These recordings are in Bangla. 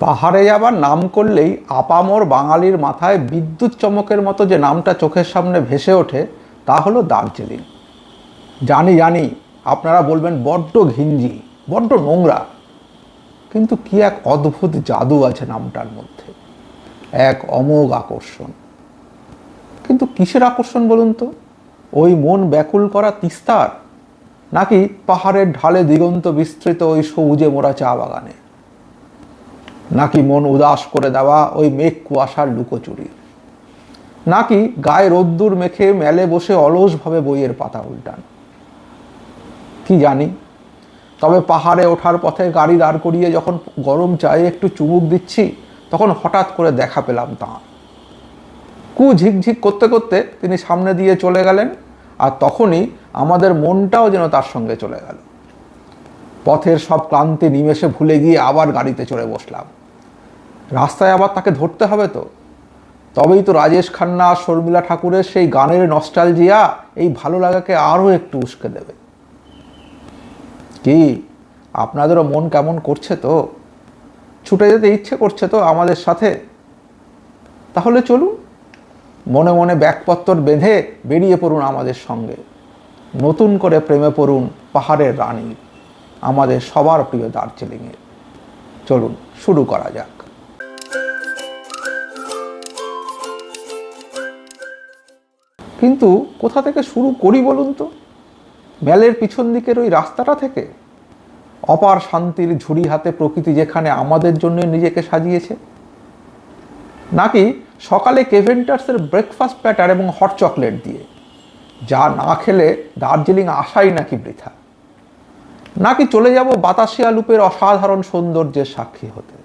পাহাড়ে যাবার নাম করলেই আপামর বাঙালির মাথায় বিদ্যুৎ চমকের মতো যে নামটা চোখের সামনে ভেসে ওঠে, তা হলো দার্জিলিং। জানি জানি, আপনারা বলবেন বড্ড ঘিঞ্জি, বড্ড নোংরা, কিন্তু কি এক অদ্ভুত জাদু আছে নামটার মধ্যে। এক অমোঘ আকর্ষণ। কিন্তু কিসের আকর্ষণ বলুন তো? ওই মন ব্যাকুল করা তিস্তার? নাকি পাহাড়ের ঢালে দিগন্ত বিস্তৃত ওই সবুজে মোড়া চা বাগানে? নাকি মন উদাস করে দেওয়া ওই মেঘ কুয়াশার লুকোচুরি। নাকি গায়ে রোদ্দুর মেখে মেলে বসে অলসভাবে বইয়ের পাতা উল্টান। কি জানি, তবে পাহাড়ে ওঠার পথে গাড়ি দাঁড় করিয়ে যখন গরম চায়ে একটু চুমুক দিচ্ছি, তখন হঠাৎ করে দেখা পেলাম তাঁর। কু ঝিকঝিক করতে করতে তিনি সামনে দিয়ে চলে গেলেন আর তখনই আমাদের মনটাও যেন তার সঙ্গে চলে গেল। পথের সব ক্লান্তি নিমেষে ভুলে গিয়ে আবার গাড়িতে চড়ে বসলাম। রাস্তায় আবার তাকে ধরতে হবে তো। তবেই তো রাজেশ খান্না, শর্মিলা ঠাকুরের সেই গানের নস্টালজিয়া এই ভালো লাগাকে আরও একটু উস্কে দেবে। কি? আপনাদেরও মন কেমন করছে তো? ছুটে যেতে ইচ্ছে করছে তো আমাদের সাথে? তাহলে চলুন, মনে মনে ব্যাগপত্তর বেঁধে বেরিয়ে পড়ুন আমাদের সঙ্গে। নতুন করে প্রেমে পড়ুন পাহাড়ের রানী, আমাদের সবার প্রিয় দার্জিলিংয়ে চলুন, শুরু করা যাক। কিন্তু কোথা থেকে শুরু করি বলুন তো? ম্যালের পিছন দিকের ওই রাস্তাটা থেকে অপার শান্তির ঝুড়ি হাতে প্রকৃতি যেখানে আমাদের জন্য নিজেকে সাজিয়েছে। নাকি সকালে কেভেন্টার্সের ব্রেকফাস্ট প্যাটার এবং হট চকলেট দিয়ে, যা না খেলে দার্জিলিং আসাই নাকি বৃথা? নাকি চলে যাব বাতাসিয়া লুপের অসাধারণ সৌন্দর্যের সাক্ষী হতে?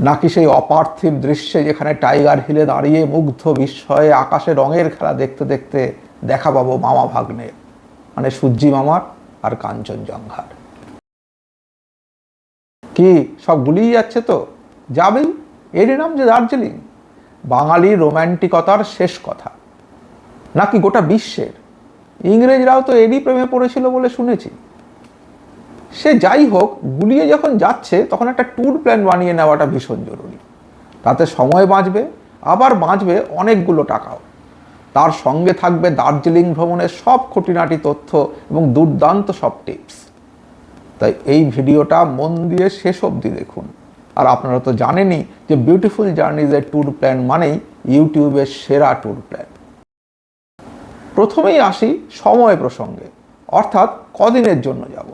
নাকি সেই অপার্থিব দৃশ্যে যেখানে টাইগার হিলে দাঁড়িয়ে মুগ্ধ বিস্ময়ে আকাশে রঙের খেলা দেখতে দেখতে দেখা পাবো মামা ভাগ্নের মানে সূর্যি মামার আর কাঞ্চনজঙ্ঘার কি, সব গুলিয়ে যাচ্ছে তো? যাবেই? এরই নাম যে দার্জিলিং। বাঙালির রোম্যান্টিকতার শেষ কথা। নাকি গোটা বিশ্বের? ইংরেজরাও তো এরই প্রেমে পড়েছিল বলে শুনেছি। সে যাই হোক, গুলিয়ে যখন যাচ্ছে, তখন একটা ট্যুর প্ল্যান বানিয়ে নেওয়াটা ভীষণ জরুরি। তাতে সময় বাঁচবে, আবার বাঁচবে অনেকগুলো টাকাও। তার সঙ্গে থাকবে দার্জিলিং ভ্রমণের সব খুঁটিনাটি তথ্য এবং দুর্দান্ত সব টিপস তাই এই ভিডিওটা মন দিয়ে শেষ অবধি দেখুন। আর আপনারা তো জানেনই যে বিউটিফুল জার্নিজের ট্যুর প্ল্যান মানেই ইউটিউবের সেরা ট্যুর প্ল্যান প্রথমেই আসি সময় প্রসঙ্গে, অর্থাৎ কদিনের জন্য যাব।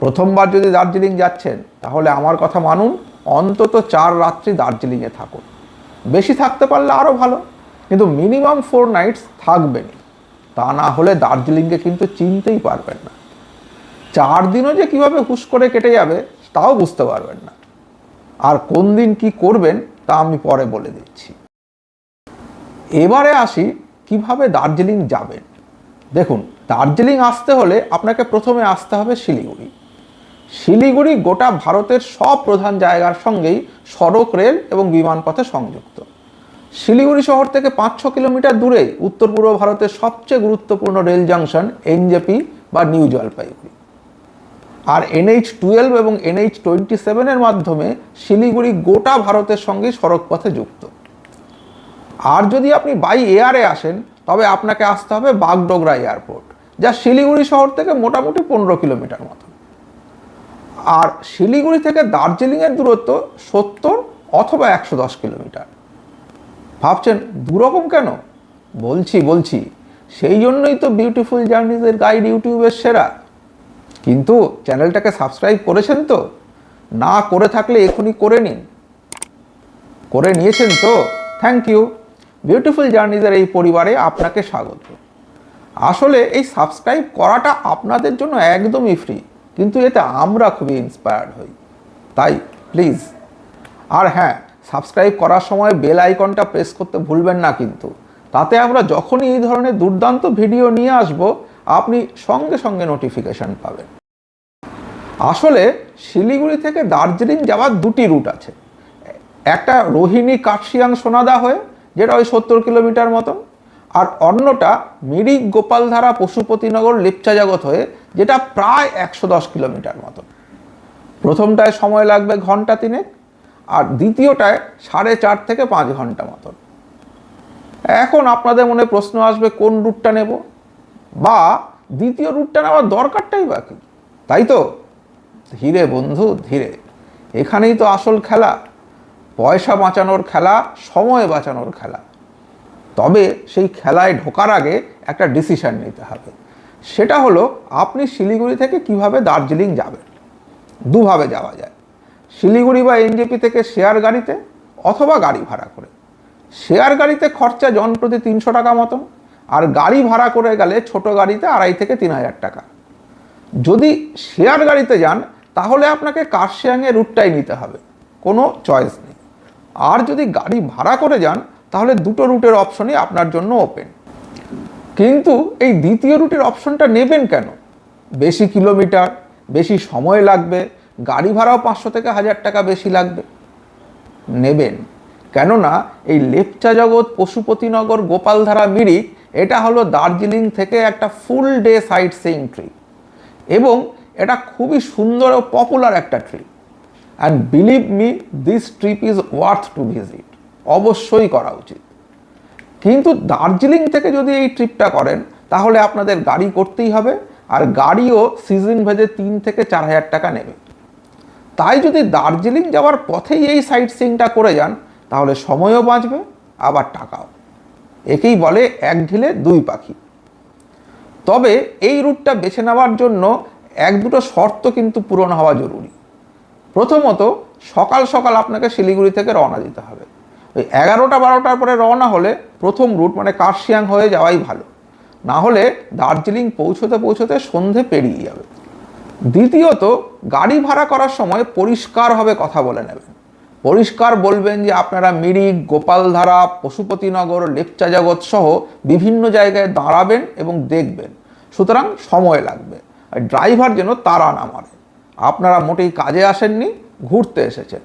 প্রথমবার যদি দার্জিলিং যাচ্ছেন, তাহলে আমার কথা মানুন, অন্তত চার রাত্রি দার্জিলিংয়ে থাকুন। বেশি থাকতে পারলে আরও ভালো, কিন্তু মিনিমাম ফোর নাইটস থাকবেনই তা না হলে দার্জিলিংকে কিন্তু চিনতেই পারবেন না। চার দিনও যে কীভাবে হুশ করে কেটে যাবে, তাও বুঝতে পারবেন না। আর কোন দিন কি করবেন, তা আমি পরে বলে দিচ্ছি। এবারে আসি কীভাবে দার্জিলিং যাবেন। দেখুন, দার্জিলিং আসতে হলে আপনাকে প্রথমে আসতে হবে শিলিগুড়ি। শিলিগুড়ি গোটা ভারতের সব প্রধান জায়গার সঙ্গেই সড়ক, রেল এবং বিমানপথে সংযুক্ত। শিলিগুড়ি শহর থেকে পাঁচ ছ কিলোমিটার দূরে উত্তর পূর্ব ভারতের সবচেয়ে গুরুত্বপূর্ণ রেল জাংশন এনজেপি বা নিউ জলপাইগুড়ি। আর এনএইচ টুয়েলভ এবং এনএইচ টোয়েন্টি সেভেনের মাধ্যমে শিলিগুড়ি গোটা ভারতের সঙ্গে সড়কপথে যুক্ত। আর যদি আপনি বাই এয়ারে আসেন, তবে আপনাকে আসতে হবে বাগডোগরা এয়ারপোর্ট, যা শিলিগুড়ি শহর থেকে মোটামুটি পনেরো কিলোমিটার মতো। আর শিলিগুড়ি থেকে দার্জিলিংয়ের দূরত্ব সত্তর অথবা একশো দশ কিলোমিটার। ভাবছেন, দুরকম কেন? বলছি বলছি, সেই জন্যই তো বিউটিফুল জার্নিজের গাইড ইউটিউবের সেরা। কিন্তু চ্যানেলটাকে সাবস্ক্রাইব করেছেন তো? না করে থাকলে এখনই করে নিন। করে নিয়েছেন তো? থ্যাংক ইউ বিউটিফুল জার্নিজের এই পরিবারে আপনাকে স্বাগত। আসলে এই সাবস্ক্রাইব করাটা আপনাদের জন্য একদমই ফ্রি কিন্তু এতে আমরা খুবই ইন্সপায়ার্ড হই। তাই প্লিজ আর হ্যাঁ সাবস্ক্রাইব করার সময় বেল আইকনটা প্রেস করতে ভুলবেন না কিন্তু। তাতে আমরা যখনই এই ধরনের দুর্দান্ত ভিডিও নিয়ে আসব, আপনি সঙ্গে সঙ্গে নোটিফিকেশন পাবেন। আসলে, শিলিগুড়ি থেকে দার্জিলিং যাওয়ার দুটি রুট আছে। একটা রোহিণী কাটশিয়াং সোনাদা হয়ে, যেটা ওই সত্তর কিলোমিটার মতন, আর অন্যটা মিরিক গোপালধারা পশুপতিনগর লেপচা জগৎ হয়ে যেটা প্রায় একশো দশ কিলোমিটার মতো প্রথমটায় সময় লাগবে ঘণ্টা তিনেক, আর দ্বিতীয়টায় সাড়ে চার থেকে পাঁচ ঘণ্টা মতন। এখন আপনাদের মনে প্রশ্ন আসবে, কোন রুটটা নেব? বা দ্বিতীয় রুটটা নেওয়ার দরকারটাই বাকি তাই তো? ধীরে বন্ধু, ধীরে। এখানেই তো আসল খেলা। পয়সা বাঁচানোর খেলা, সময় বাঁচানোর খেলা। তবে সেই খেলায় ঢোকার আগে একটা ডিসিশন নিতে হবে। সেটা হলো আপনি শিলিগুড়ি থেকে কীভাবে দার্জিলিং যাবেন? দুভাবে যাওয়া যায়। শিলিগুড়ি বা এনজেপি থেকে শেয়ার গাড়িতে অথবা গাড়ি ভাড়া করে। শেয়ার গাড়িতে খরচা জন প্রতি তিনশো টাকা মতন, আর গাড়ি ভাড়া করে গেলে ছোট গাড়িতে আড়াই থেকে তিন হাজার টাকা। যদি শেয়ার গাড়িতে যান, তাহলে আপনাকে কার্শিয়াংয়ের রুটটাই নিতে হবে। কোনো চয়েস নেই। আর যদি গাড়ি ভাড়া করে যান, তাহলে দুটো রুটের অপশনই আপনার জন্য ওপেন কিন্তু এই দ্বিতীয় রুটের অপশনটা নেবেন কেন? বেশি কিলোমিটার, বেশি সময় লাগবে, গাড়ি ভাড়াও পাঁচশো থেকে হাজার টাকা বেশি লাগবে। নেবেন। কেননা এই লেপচা জগৎ, পশুপতিনগর, গোপালধারা, মিরিক, এটা হলো দার্জিলিং থেকে একটা full day sightseeing trip. এবং এটা খুবই সুন্দর ও পপুলার একটা trip. And believe me this trip is worth to visit অবশ্যই করা উচিত। কিন্তু দার্জিলিং থেকে যদি এই ট্রিপটা করেন, তাহলে আপনাদের গাড়ি করতেই হবে আর গাড়িও সিজন ভেজে তিন থেকে চার হাজার টাকা নেবে। তাই যদি দার্জিলিং যাওয়ার পথেই এই সাইট সিইংটা করে যান, তাহলে সময়ও বাঁচবে, আবার টাকাও। একেই বলে এক ঢিলে দুই পাখি। তবে এই রুটটা বেছে নেওয়ার জন্য এক দুটো শর্ত কিন্তু পূরণ হওয়া জরুরি। প্রথমত, সকাল সকাল আপনাকে শিলিগুড়ি থেকে রওনা দিতে হবে। ওই এগারোটা, বারোটার পরে রওনা হলে প্রথম রুট মানে কার্শিয়াং হয়ে যাওয়াই ভালো। না হলে দার্জিলিং পৌঁছতে পৌঁছতে সন্ধে পেরিয়ে যাবে। দ্বিতীয়ত, গাড়ি ভাড়া করার সময় পরিষ্কারভাবে কথা বলে নেবেন পরিষ্কার বলবেন যে আপনারা মিরিক, গোপালধারা, পশুপতিনগর লেপচা জগৎ সহ বিভিন্ন জায়গায় দাঁড়াবেন এবং দেখবেন। সুতরাং সময় লাগবে। আর ড্রাইভার যেন তারা না মারে। আপনারা মোটেই কাজে আসেননি, ঘুরতে এসেছেন।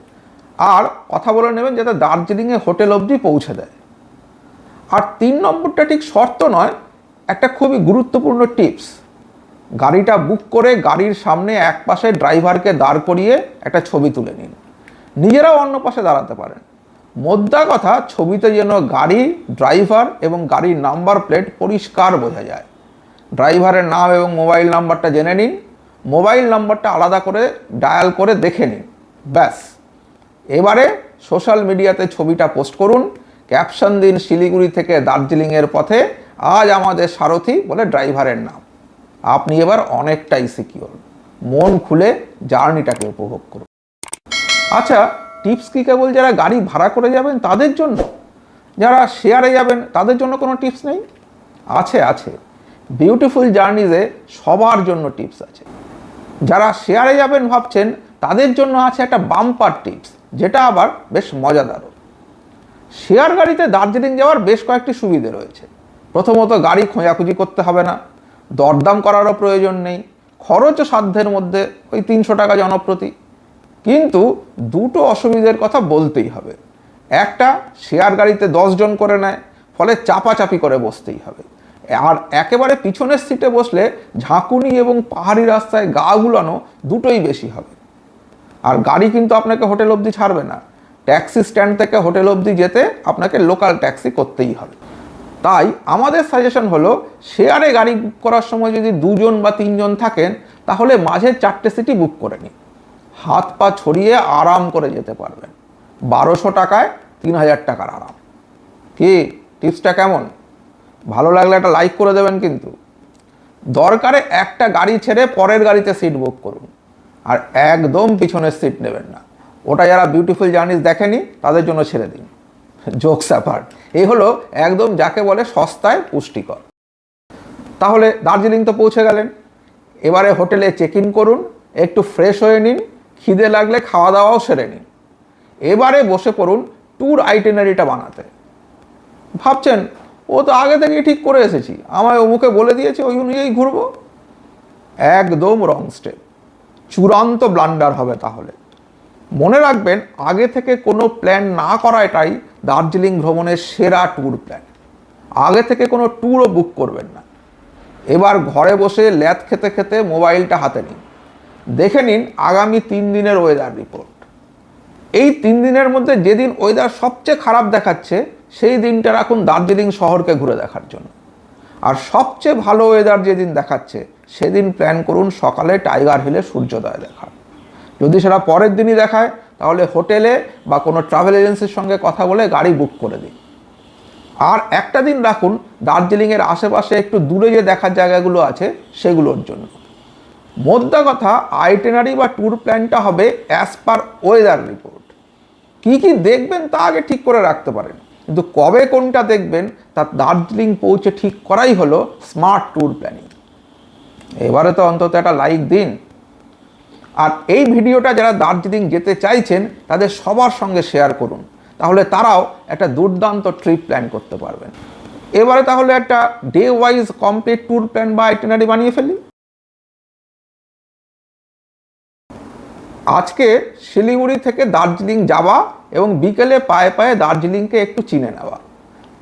আর কথা বলে নেবেন যাতে দার্জিলিংয়ে হোটেল অবধি পৌঁছে দেয়। আর তিন নম্বরটা ঠিক শর্ত নয়, একটা খুবই গুরুত্বপূর্ণ টিপস। গাড়িটা বুক করে গাড়ির সামনে এক পাশে ড্রাইভারকে দাঁড় করিয়ে একটা ছবি তুলে নিন। নিজেরাও অন্য পাশে দাঁড়াতে পারেন। মোদ্দা কথা, ছবিতে যেন গাড়ি, ড্রাইভার এবং গাড়ির নাম্বার প্লেট পরিষ্কার বোঝা যায়। ড্রাইভারের নাম এবং মোবাইল নাম্বারটা জেনে নিন। মোবাইল নাম্বারটা আলাদা করে, ডায়াল করে দেখে নিন। ব্যাস। এবারে সোশ্যাল মিডিয়াতে ছবিটা পোস্ট করুন। ক্যাপশন দিন শিলিগুড়ি থেকে দার্জিলিংয়ের পথে। আজ আমাদের সারথি বলে ড্রাইভারের নাম। আপনি এবার অনেকটাই সিকিওর মন খুলে জার্নিটাকে উপভোগ করুন। আচ্ছা টিপস কি কেবল যারা গাড়ি ভাড়া করে যাবেন তাদের জন্য? যারা শেয়ারে যাবেন তাদের জন্য কোনো টিপস নেই? আছে আছে। বিউটিফুল জার্নিজে সবার জন্য টিপস আছে। যারা শেয়ারে যাবেন ভাবছেন তাদের জন্য আছে একটা বাম্পার টিপস যেটা আবার বেশ মজাদারও শেয়ার গাড়িতে দার্জিলিং যাওয়ার বেশ কয়েকটি সুবিধে রয়েছে। প্রথমত, গাড়ি খোঁজাখুঁজি করতে হবে না। দরদাম করারও প্রয়োজন নেই। খরচও সাধ্যের মধ্যে ওই তিনশো টাকা জনপ্রতি। কিন্তু দুটো অসুবিধের কথা বলতেই হবে। একটা, শেয়ার গাড়িতে জন করে নেয়, ফলে চাপাচাপি করে বসতেই হবে। আর একেবারে পিছনের সিটে বসলে ঝাঁকুনি এবং পাহাড়ি রাস্তায় গা গুলানো দুটোই বেশি হবে। আর গাড়ি কিন্তু আপনাকে হোটেল অবধি ছাড়বে না। ট্যাক্সি স্ট্যান্ড থেকে হোটেল অবধি যেতে আপনাকে লোকাল ট্যাক্সি করতেই হবে। তাই আমাদের সাজেশন হলো, শেয়ারে গাড়ি বুক করার সময় যদি দুজন বা তিনজন থাকেন, তাহলে মাঝের চারটে সিটি বুক করে নিন। হাত পা ছড়িয়ে আরাম করে যেতে পারবেন। বারোশো টাকায় তিন হাজার টাকার আরাম। কি? টিপসটা কেমন? ভালো লাগলে একটা লাইক করে দেবেন কিন্তু। দরকারে একটা গাড়ি ছেড়ে পরের গাড়িতে সিট বুক করুন। আর একদম পিছনের সিট নেবেন না। ওটা যারা বিউটিফুল জার্নিস দেখেনি, তাদের জন্য ছেড়ে দিন। জোকস অ্যাপার্ট এই হলো একদম যাকে বলে সস্তায় পুষ্টিকর। তাহলে দার্জিলিং তো পৌঁছে গেলেন। এবারে হোটেলে চেক ইন করুন, একটু ফ্রেশ হয়ে নিন, খিদে লাগলে খাওয়া দাওয়াও সেরে নিন। এবারে বসে পড়ুন ট্যুর আইটেনারিটা বানাতে। ভাবছেন, ও তো আগে থেকেই ঠিক করে এসেছি। আমায় অমুকে বলে দিয়েছে, ওই অনুযায়ী ঘুরবো? একদম রং স্টেপ চূড়ান্ত ব্লান্ডার হবে তাহলে। মনে রাখবেন, আগে থেকে কোনো প্ল্যান না করাটাই দার্জিলিং ভ্রমণের সেরা ট্যুর প্ল্যান আগে থেকে কোনো ট্যুরও বুক করবেন না। এবার ঘরে বসে ল্যাদ খেতে খেতে মোবাইলটা হাতে নিন। দেখে নিন আগামী তিন দিনের ওয়েদার রিপোর্ট এই তিন দিনের মধ্যে যেদিন ওয়েদার সবচেয়ে খারাপ দেখাচ্ছে, সেই দিনটা রাখুন দার্জিলিং শহরকে ঘুরে দেখার জন্য। আর সবচেয়ে ভালো ওয়েদার যেদিন দেখাচ্ছে সেদিন প্ল্যান করুন সকালে টাইগার হিলে সূর্যোদয় দেখার। যদি সেটা পরের দিনই দেখায়, তাহলে হোটেলে বা কোনো ট্রাভেল এজেন্সির সঙ্গে কথা বলে গাড়ি বুক করে দিন। আর একটা দিন রাখুন, দার্জিলিংয়ের আশেপাশে একটু দূরে যে দেখার জায়গাগুলো আছে, সেগুলোর জন্য। মোদ্দা কথা আইটেনারি বা ট্যুর প্ল্যানটা হবে অ্যাজ পার ওয়েদার রিপোর্ট কি কি দেখবেন তা আগে ঠিক করে রাখতে পারেন। কিন্তু কবে কোনটা দেখবেন, তা দার্জিলিং পৌঁছে ঠিক করাই হলো স্মার্ট ট্যুর প্ল্যানিং এবারে তো অন্তত একটা লাইক দিন। আর এই ভিডিওটা যারা দার্জিলিং যেতে চাইছেন, তাদের সবার সঙ্গে শেয়ার করুন। তাহলে তারাও একটা দুর্দান্ত ট্রিপ প্ল্যান করতে পারবেন। এবারে তাহলে একটা day wise complete tour plan বা আইটেনারি বানিয়ে ফেলি। আজকে শিলিগুড়ি থেকে দার্জিলিং যাওয়া এবং বিকেলে পায়ে পায়ে দার্জিলিংকে একটু চিনে নেওয়া।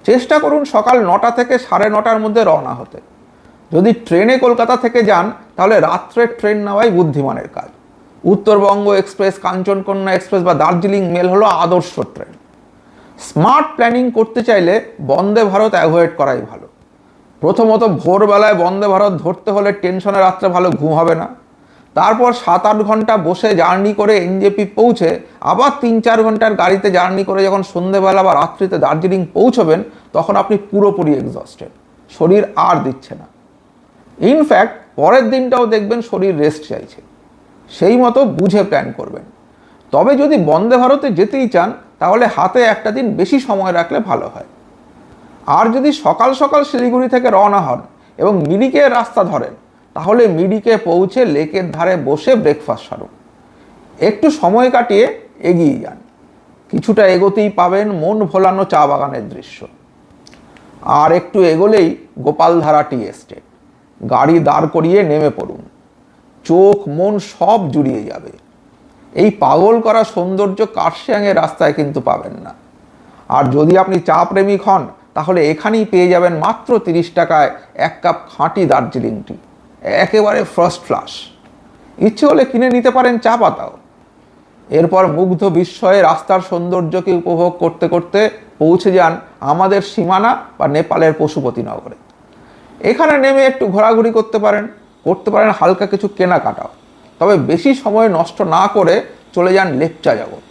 চেষ্টা করুন সকাল নটা থেকে সাড়ে নটার মধ্যে রওনা হতে। যদি ট্রেনে কলকাতা থেকে যান, তাহলে রাত্রে ট্রেন নেওয়াই বুদ্ধিমানের কাজ। উত্তরবঙ্গ এক্সপ্রেস, কাঞ্চনকন্যা এক্সপ্রেস বা দার্জিলিং মেল হলো আদর্শ ট্রেন। স্মার্ট প্ল্যানিং করতে চাইলে বন্দে ভারত অ্যাভয়েড করাই ভালো। প্রথমত ভোরবেলায় বন্দে ভারত ধরতে হলে টেনশনে রাত্রে ভালো ঘুম হবে না। তারপর সাত আট ঘণ্টা বসে জার্নি করে এনজেপি পৌঁছে আবার তিন চার ঘণ্টার গাড়িতে জার্নি করে যখন সন্ধেবেলা বা রাত্রিতে দার্জিলিং পৌঁছবেন, তখন আপনি পুরোপুরি এক্সস্টেড শরীর আর দিচ্ছে না। ইনফ্যাক্ট পরের দিনটাও দেখবেন শরীর রেস্ট চাইছে। সেই মতো বুঝে প্ল্যান করবেন। তবে যদি বন্দে ভারতে যেতেই চান, তাহলে হাতে একটা দিন বেশি সময় রাখলে ভালো হয়। আর যদি সকাল সকাল শিলিগুড়ি থেকে রওনা হন এবং মিরিকের রাস্তা ধরেন, তাহলে মিরিকে পৌঁছে লেকের ধারে বসে ব্রেকফাস্ট সারুন। একটু সময় কাটিয়ে এগিয়ে যান। কিছুটা এগোতেই পাবেন মন ভোলানো চা বাগানের দৃশ্য। আর একটু এগোলেই গোপালধারা টি এস্টেট। গাড়ি দাঁড় করিয়ে নেমে পড়ুন। চোখ, মন সব জুড়িয়ে যাবে। এই পাগল করা সৌন্দর্য কার্শিয়াংয়ের রাস্তায় কিন্তু পাবেন না। আর যদি আপনি চা প্রেমিক হন, তাহলে এখানেই পেয়ে যাবেন মাত্র তিরিশ টাকায় এক কাপ খাঁটি দার্জিলিং টি। একেবারে ফার্স্ট ক্লাস ইচ্ছে হলে কিনে নিতে পারেন চা পাতাও। এরপর মুগ্ধ বিস্ময়ে রাস্তার সৌন্দর্যকে উপভোগ করতে করতে পৌঁছে যান আমাদের সীমানা বা নেপালের পশুপতিনগরে। এখানে নেমে একটু ঘোরাঘুরি করতে পারেন করতে পারেন হালকা কিছু কেনাকাটাও। তবে বেশি সময় নষ্ট না করে চলে যান লেপচা জগৎ।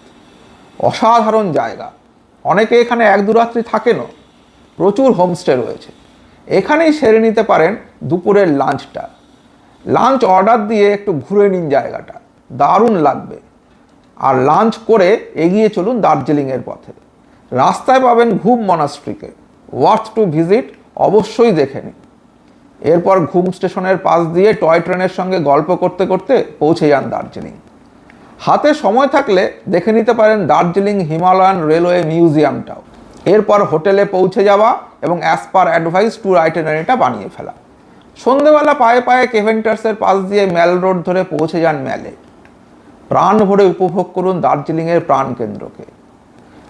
অসাধারণ জায়গা। অনেকে এখানে এক দুরাত্রি থাকেনও। প্রচুর হোমস্টে রয়েছে। এখানেই সেরে নিতে পারেন দুপুরের লাঞ্চটা। লাঞ্চ অর্ডার দিয়ে একটু ঘুরে নিন জায়গাটা। দারুণ লাগবে। আর লাঞ্চ করে এগিয়ে চলুন দার্জিলিংয়ের পথে। রাস্তায় পাবেন ঘুম মনাস্ট্রিকে। ওয়ার্থ টু ভিজিট অবশ্যই দেখে নিন। এরপর ঘুম স্টেশনের পাশ দিয়ে টয় ট্রেনের সঙ্গে গল্প করতে করতে পৌঁছে যান দার্জিলিং। হাতে সময় থাকলে দেখে নিতে পারেন দার্জিলিং হিমালয়ান রেলওয়ে মিউজিয়ামটাও। এরপর হোটেলে পৌঁছে যাওয়া এবং অ্যাজ পার অ্যাডভাইস ট্যুর আইটেনারিটা বানিয়ে ফেলা। সন্ধেবেলা পায়ে পায়ে কেভেন্টার্সের পাশ দিয়ে ম্যাল রোড ধরে পৌঁছে যান ম্যালে প্রাণ ভরে উপভোগ করুন দার্জিলিংয়ের প্রাণকেন্দ্রকে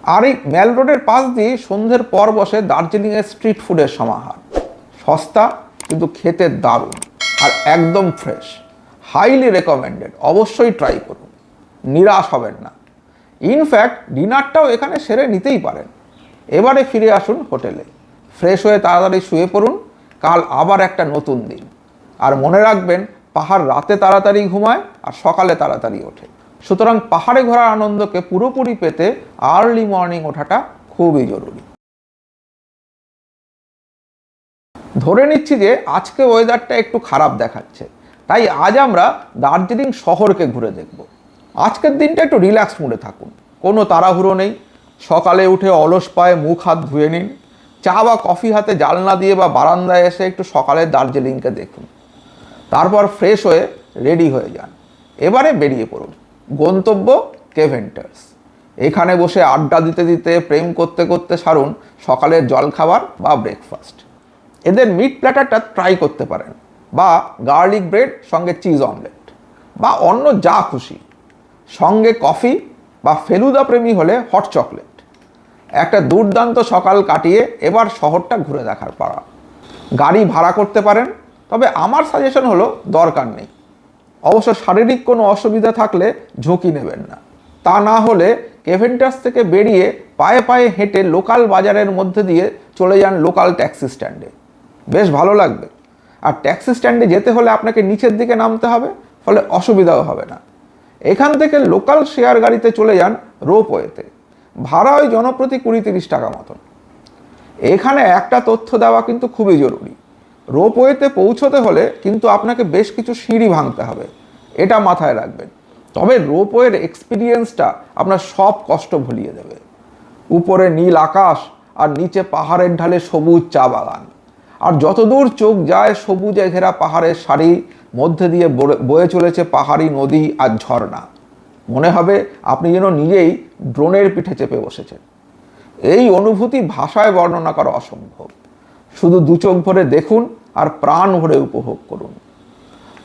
আর এই ম্যাল রোডের পাশ দিয়ে সন্ধ্যের পর বসে দার্জিলিংয়ের স্ট্রিট ফুডের সমাহার। সস্তা কিন্তু খেতে দারুণ আর একদম ফ্রেশ হাইলি রেকমেন্ডেড অবশ্যই ট্রাই করুন। নিরাশ হবেন না। ইনফ্যাক্ট ডিনারটাও এখানে সেরে নিতেই পারেন। এবারে ফিরে আসুন হোটেলে। ফ্রেশ হয়ে তাড়াতাড়ি শুয়ে পড়ুন। কাল আবার একটা নতুন দিন। আর মনে রাখবেন, পাহাড় রাতে তাড়াতাড়ি ঘুমায় আর সকালে তাড়াতাড়ি ওঠে। সুতরাং পাহাড়ে ঘোরার আনন্দকে পুরোপুরি পেতে আর্লি মর্নিং ওঠাটা খুবই জরুরি। ধরে নিচ্ছি যে আজকে ওয়েদারটা একটু খারাপ দেখাচ্ছে। তাই আজ আমরা দার্জিলিং শহরকে ঘুরে দেখব। আজকের দিনটা একটু রিল্যাক্স মুডে থাকুন। কোনো তাড়াহুড়ো নেই। সকালে উঠে অলস পায়ে মুখ হাত ধুয়ে নিন। চা বা কফি হাতে জালনা দিয়ে বা বারান্দায় এসে একটু সকালে দার্জিলিংকে দেখুন। তারপর ফ্রেশ হয়ে রেডি হয়ে যান। এবারে বেরিয়ে পড়ুন। গন্তব্য কেভেন্টার্স এখানে বসে আড্ডা দিতে দিতে, প্রেম করতে করতে সারুন সকালের জলখাবার বা ব্রেকফাস্ট এদের মিট প্ল্যাটারটা ট্রাই করতে পারেন বা গার্লিক ব্রেড সঙ্গে চিজ অমলেট বা অন্য যা খুশি। সঙ্গে কফি বা ফেলুদা প্রেমী হলে হট চকলেট একটা দুর্দান্ত সকাল কাটিয়ে এবার শহরটা ঘুরে দেখার পাড়া গাড়ি ভাড়া করতে পারেন, তবে আমার সাজেশন হলো দরকার নেই। অবশ্য শারীরিক কোনো অসুবিধা থাকলে ঝুঁকি নেবেন না। তা না হলে কেভেন্টাস থেকে বেরিয়ে পায়ে পায়ে হেঁটে লোকাল বাজারের মধ্যে দিয়ে চলে যান লোকাল ট্যাক্সি স্ট্যান্ডে বেশ ভালো লাগবে। আর ট্যাক্সি স্ট্যান্ডে যেতে হলে আপনাকে নিচের দিকে নামতে হবে, ফলে অসুবিধাও হবে না। এখান থেকে লোকাল শেয়ার গাড়িতে চলে যান রোপওয়েতে ভাড়া ওই জনপ্রতি কুড়ি তিরিশ টাকা মতন। এখানে একটা তথ্য দেওয়া কিন্তু খুবই জরুরি। রোপওয়েতে পৌঁছতে হলে কিন্তু আপনাকে বেশ কিছু সিঁড়ি ভাঙতে হবে, এটা মাথায় রাখবেন। তবে রোপওয়ের এক্সপিরিয়েন্সটা আপনার সব কষ্ট ভুলিয়ে দেবে। উপরে নীল আকাশ আর নিচে পাহাড়ের ঢালে সবুজ চা বাগান। আর যতদূর চোখ যায়, সবুজে ঘেরা পাহাড়ের সারি, মধ্যে দিয়ে বয়ে- চলেছে পাহাড়ি নদী আর ঝর্ণা। মনে হবে আপনি যেন নিজেই ড্রোনের পিঠে চেপে বসেছেন। এই অনুভূতি ভাষায় বর্ণনা করা অসম্ভব। শুধু দু চোখ ভরে দেখুন আর প্রাণ ভরে উপভোগ করুন।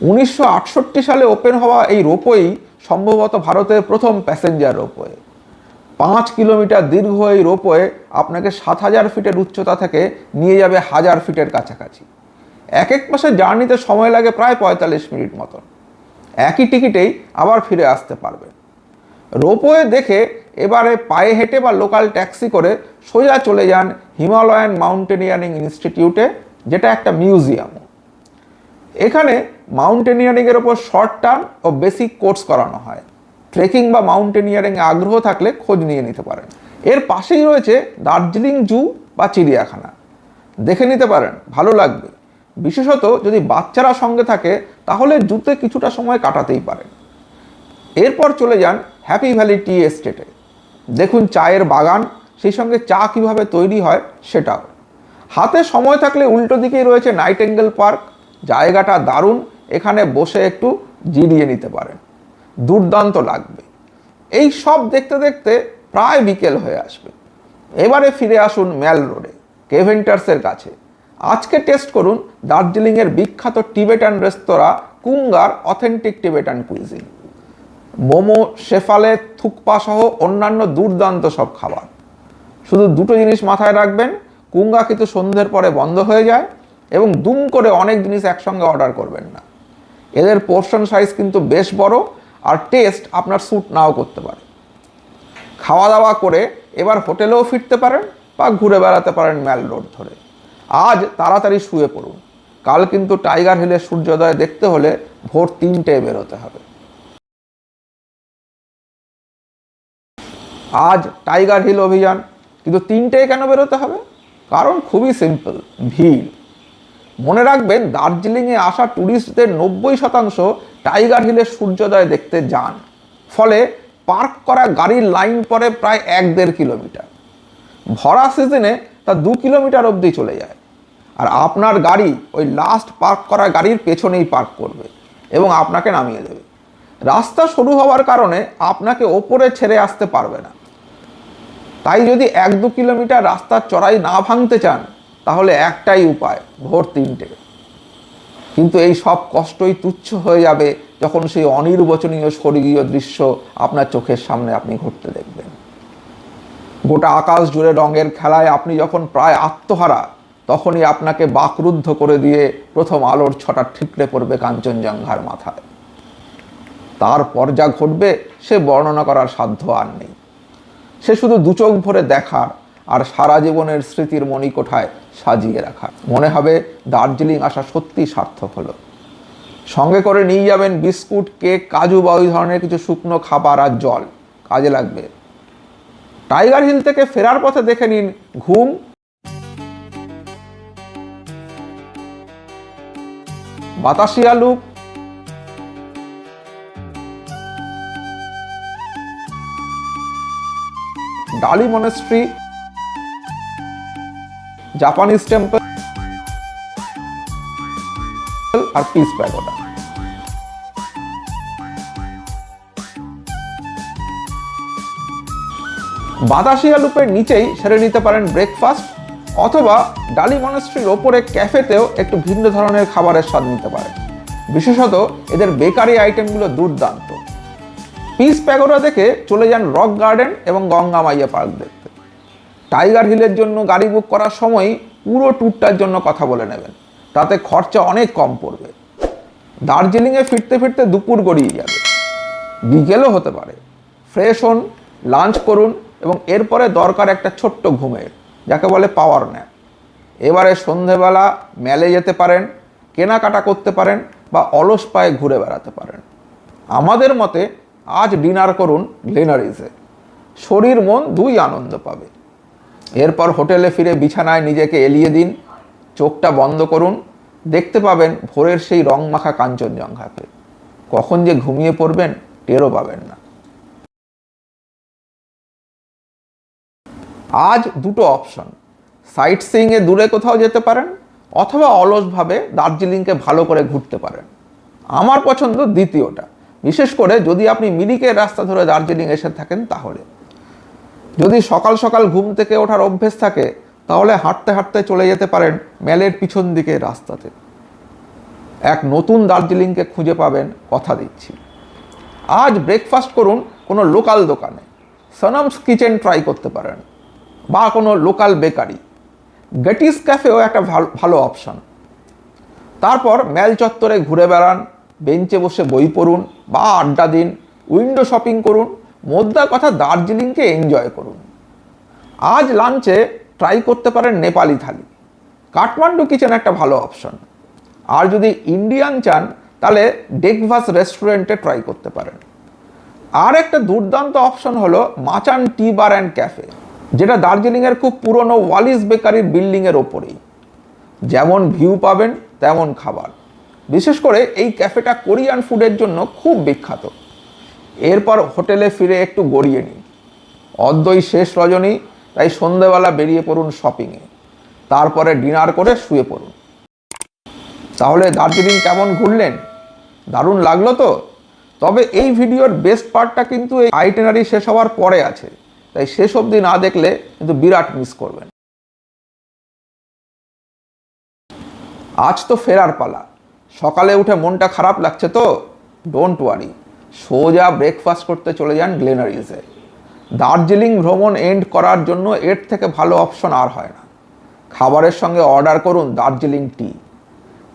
উনিশশো আটষট্টি সালে ওপেন হওয়া এই রোপওয়েই সম্ভবত ভারতের প্রথম প্যাসেঞ্জার রোপওয়ে। পাঁচ কিলোমিটার দীর্ঘ এই রোপওয়ে আপনাকে সাত হাজার ফিটের উচ্চতা থেকে নিয়ে যাবে হাজার ফিটের কাছাকাছি। এক এক মাসের জার্নিতে সময় লাগে প্রায় পঁয়তাল্লিশ মিনিট মতন। একই টিকিটেই আবার ফিরে আসতে পারবেন। রোপওয়ে দেখে এবারে পায়ে হেঁটে বা লোকাল ট্যাক্সি করে সোজা চলে যান হিমালয়ান মাউন্টেনিয়ারিং ইনস্টিটিউটে, যেটা একটা মিউজিয়ামও। এখানে মাউন্টেনিয়ারিংয়ের ওপর শর্ট টার্ম ও বেসিক কোর্স করানো হয়। ট্রেকিং বা মাউন্টেনিয়ারিং আগ্রহ থাকলে খোঁজ নিয়ে নিতে পারেন। এর পাশেই রয়েছে দার্জিলিং জু বা চিড়িয়াখানা। দেখে নিতে পারেন, ভালো লাগবে। বিশেষত যদি বাচ্চারা সঙ্গে থাকে, তাহলে জুতে কিছুটা সময় কাটাতেই পারেন। এরপর চলে যান হ্যাপি ভ্যালি টি এস্টেটে দেখুন চায়ের বাগান, সেই সঙ্গে চা কীভাবে তৈরি হয় সেটাও। হাতে সময় থাকলে উল্টো দিকেই রয়েছে নাইটেঙ্গেল পার্ক জায়গাটা দারুণ, এখানে বসে একটু জিরিয়ে নিতে পারেন। দুর্দান্ত লাগবে। এই সব দেখতে দেখতে প্রায় বিকেল হয়ে আসবে। এবারে ফিরে আসুন ম্যাল রোডে, কেভেন্টার্সের কাছে। আজকে টেস্ট করুন দার্জিলিংয়ের বিখ্যাত টিবেটান রেস্তোরাঁ কুঙ্গার authentic Tibetan cuisine. Momo, shaphale, thukpa সহ অন্যান্য দুর্দান্ত সব খাবার। শুধু দুটো জিনিস মাথায় রাখবেন, কুঙ্গা কিন্তু সন্ধ্যের পরে বন্ধ হয়ে যায় এবং দুম করে অনেক জিনিস একসঙ্গে অর্ডার করবেন না। এদের পোর্শন সাইজ কিন্তু বেশ বড় আর টেস্ট আপনার স্যুট নাও করতে পারে। খাওয়া দাওয়া করে এবার হোটেলেও ফিরতে পারেন বা ঘুরে বেড়াতে পারেন ম্যাল রোড ধরে। আজ তাড়াতাড়ি শুয়ে পড়ুন। কাল কিন্তু টাইগার হিলের সূর্যোদয় দেখতে হলে ভোর তিনটে বেরোতে হবে। আজ টাইগার হিল অভিযান, কিন্তু তিনটেয় কেন বেরোতে হবে? কারণ খুবই সিম্পল ভিড়। মনে রাখবেন দার্জিলিংয়ে আসা ট্যুরিস্টদের নব্বই শতাংশ টাইগার হিলের সূর্যোদয় দেখতে যান। ফলে পার্ক করা গাড়ির লাইন পরে প্রায় এক দেড় কিলোমিটার। ভরা সিজনে তা দু কিলোমিটার অবধি চলে যায়। আর আপনার গাড়ি ওই লাস্ট পার্ক করা গাড়ির পেছনেই পার্ক করবে এবং আপনাকে নামিয়ে দেবে। রাস্তা সরু হওয়ার কারণে আপনাকে ওপরে ছেড়ে আসতে পারবে না। তাই যদি এক দু কিলোমিটার রাস্তার চড়াই না ভাঙতে চান, তাহলে একটাই উপায়, ভোর তিনটে। কিন্তু এই সব কষ্টই তুচ্ছ হয়ে যাবে যখন সেই অনির্বচনীয় স্বর্গীয় দৃশ্য আপনার চোখের সামনে আপনি ঘুরতে দেখবেন। গোটা আকাশ জুড়ে রঙের খেলায় আপনি যখন প্রায় আত্মহারা, তখনই আপনাকে বাকরুদ্ধ করে দিয়ে প্রথম আলোর ছটা ঠিকরে পড়বে কাঞ্চনজঙ্ঘার মাথায়। তারপর যা ঘটবে সে বর্ণনা করার সাধ্য আর নেই। সে শুধু দু চোখ ভরে দেখার আর সারা জীবনের স্মৃতির মণিকোঠায় সাজিয়ে রাখা। মনে হবে দার্জিলিং আসা সত্যি সার্থক হলো। সঙ্গে করে নিয়ে যাবেন বিস্কুট, কেক, কাজু বা ওই ধরনের কিছু শুকনো খাবার আর জল। কাজে লাগবে। টাইগার হিল থেকে ফেরার পথে দেখে নিন Ghum. Batasia loop Dali monastery Japanese temple আর পিস প্যাগোডা বাতাসিয়া লুপের নিচেই সেরে নিতে পারেন ব্রেকফাস্ট অথবা ডালি মনেস্ট্রির ওপরে ক্যাফেতেও একটু ভিন্ন ধরনের খাবারের স্বাদ নিতে পারেন। বিশেষত এদের বেকারি আইটেমগুলো দুর্দান্ত। পিস প্যাগোডা দেখে চলে যান রক গার্ডেন এবং গঙ্গা মাইয়া পার্ক দেখতে টাইগার হিলের জন্য গাড়ি বুক করার সময় পুরো ট্যুরটার জন্য কথা বলে নেবেন। তাতে খরচা অনেক কম পড়বে। দার্জিলিংয়ে ফিরতে ফিরতে দুপুর গড়িয়ে যাবে। বিকেলও হতে পারে। ফ্রেশ হন, লাঞ্চ করুন এবং এরপরে দরকার একটা ছোট্ট ঘুমের, যাকে বলে পাওয়ার ন্যাপ। এবারে সন্ধেবেলা মেলে যেতে পারেন, কেনাকাটা করতে পারেন বা অলস পায়ে ঘুরে বেড়াতে পারেন। আমাদের মতে আজ ডিনার করুন গ্লেনারিজে শরীর মন দুই আনন্দ পাবে। এরপর হোটেলে ফিরে বিছানায় নিজেকে এলিয়ে দিন, চোখটা বন্ধ করুন, দেখতে পাবেন ভোরের সেই রংমাখা কাঞ্চনজঙ্ঘাকে। কখন যে ঘুমিয়ে পড়বেন, টেরও পাবেন না। আজ দুটো অপশন সাইট সিইংয়ে দূরে কোথাও যেতে পারেন, অথবা অলসভাবে দার্জিলিংকে ভালো করে ঘুরতে পারেন। আমার পছন্দ দ্বিতীয়টা, বিশেষ করে যদি আপনি মিরিকের রাস্তা ধরে দার্জিলিং এসে থাকেন তাহলে। যদি সকাল সকাল ঘুম থেকে ওঠার অভ্যেস থাকে, তাহলে হাঁটতে হাঁটতে চলে যেতে পারেন মেলের পিছন দিকে রাস্তাতে। এক নতুন দার্জিলিংকে খুঁজে পাবেন কথা দিচ্ছি। আজ ব্রেকফাস্ট করুন কোনো লোকাল দোকানে। সনামস কিচেন ট্রাই করতে পারেন। বা কোনো লোকাল বেকারি গেটিস ক্যাফেও একটা ভালো ভালো অপশন তারপর মেল চত্বরে ঘুরে বেড়ান, বেঞ্চে বসে বই পড়ুন বা আড্ডা দিন উইন্ডো শপিং করুন মোদ্দা কথা দার্জিলিংকে এনজয় করুন। আজ লাঞ্চে ট্রাই করতে পারেন নেপালি থালি। কাঠমান্ডু কিচেন একটা ভালো অপশন আর যদি ইন্ডিয়ান চান, তাহলে ডেকভাস রেস্টুরেন্টে ট্রাই করতে পারেন। আর একটা দুর্দান্ত অপশন হলো মাচান টি বার অ্যান্ড ক্যাফে যেটা দার্জিলিংয়ের খুব পুরনো ওয়ালিস বেকারির বিল্ডিংয়ের ওপরেই। যেমন ভিউ পাবেন, তেমন খাবার। বিশেষ করে এই ক্যাফেটা কোরিয়ান ফুডের জন্য খুব বিখ্যাত। এরপর হোটেলে ফিরে একটু গড়িয়ে নিন অদ্বৈ শেষ রজনী, তাই সন্ধেবেলা বেরিয়ে পড়ুন শপিংয়ে। তারপরে ডিনার করে শুয়ে পড়ুন। তাহলে দার্জিলিং কেমন ঘুরলেন? দারুণ লাগল তো? তবে এই ভিডিওর বেস্ট পার্টটা কিন্তু এই আইটেনারি শেষ হওয়ার পরে আছে। তাই শেষ অবধি না দেখলে কিন্তু বিরাট মিস করবেন। আজ তো ফেরার পালা। সকালে উঠে মনটা খারাপ লাগছে তো? ডোন্ট ওয়ারি সোজা ব্রেকফাস্ট করতে চলে যান গ্লেনারিজে দার্জিলিং ভ্রমণ এন্ড করার জন্য এর থেকে ভালো অপশন আর হয় না। খাবারের সঙ্গে অর্ডার করুন দার্জিলিং টি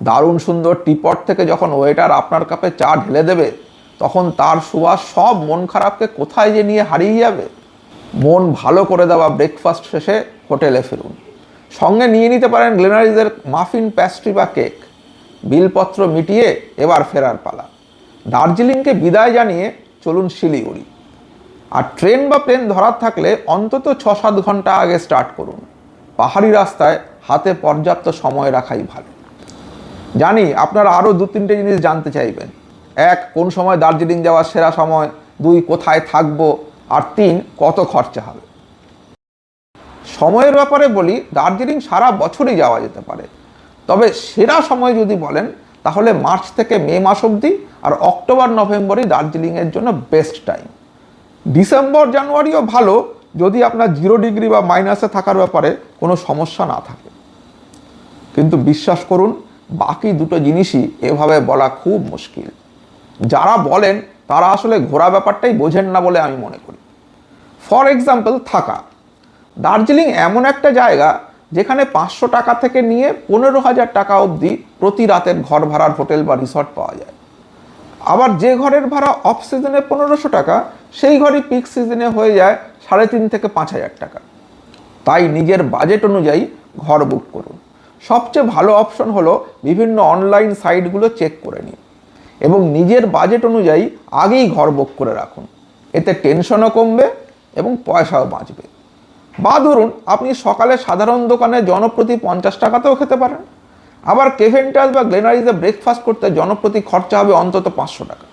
দারুণ সুন্দর টিপট থেকে যখন ওয়েটার আপনার কাপে চা ঢেলে দেবে, তখন তার সুবাস সব মন খারাপকে কোথায় যে নিয়ে হারিয়ে যাবে। মন ভালো করে দেওয়া ব্রেকফাস্ট শেষে হোটেলে ফিরুন। সঙ্গে নিয়ে নিতে পারেন গ্লেনারিজের মাফিন প্যাস্ট্রি বা কেক বিলপত্র মিটিয়ে এবার ফেরার পালা। দার্জিলিংকে বিদায় জানিয়ে চলুন শিলিগুড়ি। আর ট্রেন বা প্লেন ধরার থাকলে অন্তত ছ সাত ঘণ্টা আগে স্টার্ট করুন। পাহাড়ি রাস্তায় হাতে পর্যাপ্ত সময় রাখাই ভালো। জানি আপনারা আরও দু তিনটে জিনিস জানতে চাইবেন। এক, কোন সময় দার্জিলিং যাওয়ার সেরা সময়? দুই, কোথায় থাকব? আর তিন, কত খরচা হবে? সময়ের ব্যাপারে বলি, দার্জিলিং সারা বছরই যাওয়া যেতে পারে। তবে সেরা সময় যদি বলেন তাহলে মার্চ থেকে মে মাস অবধি আর অক্টোবর, নভেম্বরই দার্জিলিংয়ের জন্য বেস্ট টাইম। ডিসেম্বর, জানুয়ারিও ভালো যদি আপনার জিরো ডিগ্রি বা মাইনাসে থাকার ব্যাপারে কোনো সমস্যা না থাকে। কিন্তু বিশ্বাস করুন, বাকি দুটো জিনিসই এভাবে বলা খুব মুশকিল। যারা বলেন, তারা আসলে ঘোরা ব্যাপারটাই বোঝেন না বলে আমি মনে করি। ফর এক্সাম্পল থাকা। দার্জিলিং এমন একটা জায়গা যেখানে পাঁচশো টাকা থেকে নিয়ে পনেরো হাজার টাকা অবধি প্রতি রাতের ঘর ভাড়ার হোটেল বা রিসর্ট পাওয়া যায়। আবার যে ঘরের ভাড়া অফ সিজনে পনেরোশো টাকা, সেই ঘরই পিক সিজনে হয়ে যায় সাড়ে তিন থেকে পাঁচ হাজার টাকা। তাই নিজের বাজেট অনুযায়ী ঘর বুক করুন। সবচেয়ে ভালো অপশন হলো বিভিন্ন অনলাইন সাইটগুলো চেক করে নিন এবং নিজের বাজেট অনুযায়ী আগেই ঘর বুক করে রাখুন। এতে টেনশনও কমবে এবং পয়সাও বাঁচবে। বা ধরুন আপনি সকালে সাধারণ দোকানে জনপ্রতি পঞ্চাশ টাকাতেও খেতে পারেন। আবার কেভেন্টাস বা গ্লেনারিজে ব্রেকফাস্ট করতে জনপ্রতি খরচা হবে অন্তত পাঁচশো টাকা।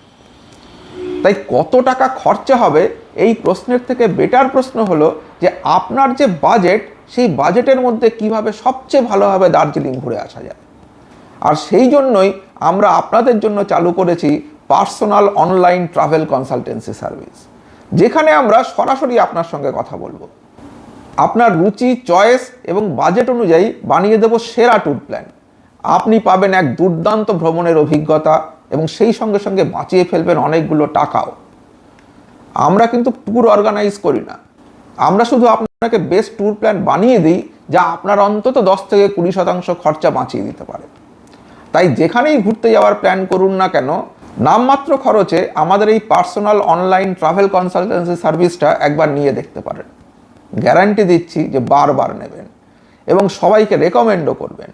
তাই কত টাকা খরচা হবে? এই প্রশ্নের থেকে বেটার প্রশ্ন হলো যে আপনার যে বাজেট সেই বাজেটের মধ্যে কীভাবে সবচেয়ে ভালোভাবে দার্জিলিং ঘুরে আসা যায়। আর সেই জন্যই আমরা আপনাদের জন্য চালু করেছি personal online travel consultancy service, যেখানে আমরা সরাসরি আপনার সঙ্গে কথা বলব। আপনার রুচি, চয়েস এবং বাজেট অনুযায়ী বানিয়ে দেব সেরা ট্যুর প্ল্যান। আপনি পাবেন এক দুর্দান্ত ভ্রমণের অভিজ্ঞতা এবং সেই সঙ্গে সঙ্গে বাঁচিয়ে ফেলবেন অনেকগুলো টাকাও। আমরা কিন্তু ট্যুর অর্গানাইজ করি না। আমরা শুধু আপনাকে বেস্ট ট্যুর প্ল্যান বানিয়ে দিই যা আপনার অন্তত দশ থেকে কুড়ি শতাংশ খরচা বাঁচিয়ে দিতে পারে। তাই যেখানেই ঘুরতে যাওয়ার প্ল্যান করুন না কেন, নামমাত্র খরচে আমাদের এই পার্সোনাল অনলাইন ট্রাভেল কনসালটেন্সি সার্ভিসটা একবার নিয়ে দেখতে পারেন। গ্যারান্টি দিচ্ছি যে বারবার নেবেন এবং সবাইকে রেকমেন্ডও করবেন।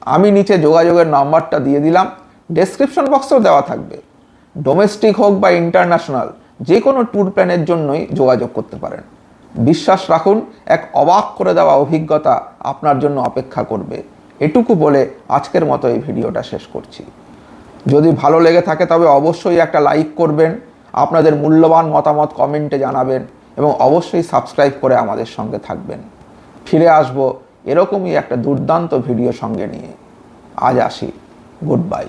আমি নিচে যোগাযোগের নাম্বারটা দিয়ে দিলাম ডেসক্রিপশন বক্সেও দেওয়া থাকবে। ডোমেস্টিক হোক বা ইন্টারন্যাশনাল যে কোনো ট্যুর প্ল্যানের জন্যই যোগাযোগ করতে পারেন। বিশ্বাস রাখুন, এক অবাক করে দেওয়া অভিজ্ঞতা আপনার জন্য অপেক্ষা করবে। এটুকু বলে আজকের মতো এই ভিডিওটা শেষ করছি। যদি ভালো লেগে থাকে তবে অবশ্যই একটা লাইক করবেন, আপনাদের মূল্যবান মতামত কমেন্টে জানাবেন। এবং অবশ্যই সাবস্ক্রাইব করে আমাদের সঙ্গে থাকবেন। ফিরে আসব এরকমই একটা দুর্দান্ত ভিডিও সঙ্গে নিয়ে। আজ আসি। Good bye.